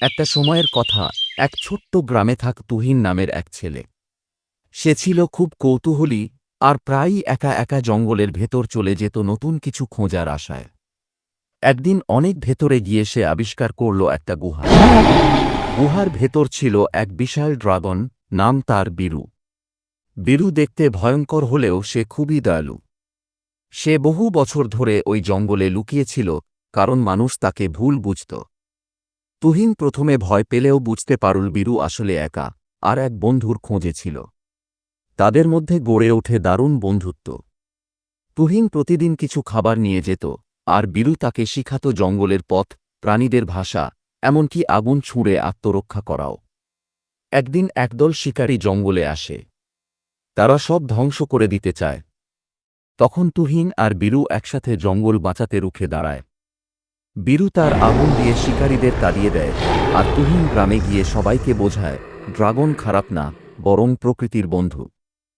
একটা সময়ের কথা, এক ছোট্ট গ্রামে থাক তুহিন নামের এক ছেলে। সে ছিল খুব কৌতূহলী আর প্রায়ই একা একা জঙ্গলের ভেতর চলে যেত নতুন কিছু খোঁজার আশায়। একদিন অনেক ভেতরে গিয়ে সে আবিষ্কার করল একটা গুহা। গুহার ভেতর ছিল এক বিশাল ড্রাগন, নাম তার বীরু। বীরু দেখতে ভয়ঙ্কর হলেও সে খুবই দয়ালু। সে বহু বছর ধরে ওই জঙ্গলে লুকিয়েছিল, কারণ মানুষ তাকে ভুল বুঝত। তুহিন প্রথমে ভয় পেলেও বুঝতে পারুল বীরু আসলে একা, আর এক বন্ধুর খোঁজে ছিল। তাদের মধ্যে গড়ে ওঠে দারুণ বন্ধুত্ব। তুহিন প্রতিদিন কিছু খাবার নিয়ে যেত, আর বীরু তাকে শিখাত জঙ্গলের পথ, প্রাণীদের ভাষা, এমনকি আগুন ছুঁড়ে আত্মরক্ষা করাও। একদিন একদল শিকারী জঙ্গলে আসে। তারা সব ধ্বংস করে দিতে চায়। তখন তুহিন আর বীরু একসাথে জঙ্গল বাঁচাতে রুখে দাঁড়ায়। বীরু তার আগুন দিয়ে শিকারীদের তাড়িয়ে দেয়, আর তুহিন গ্রামে গিয়ে সবাইকে বোঝায়, ড্রাগন খারাপ না, বরং প্রকৃতির বন্ধু।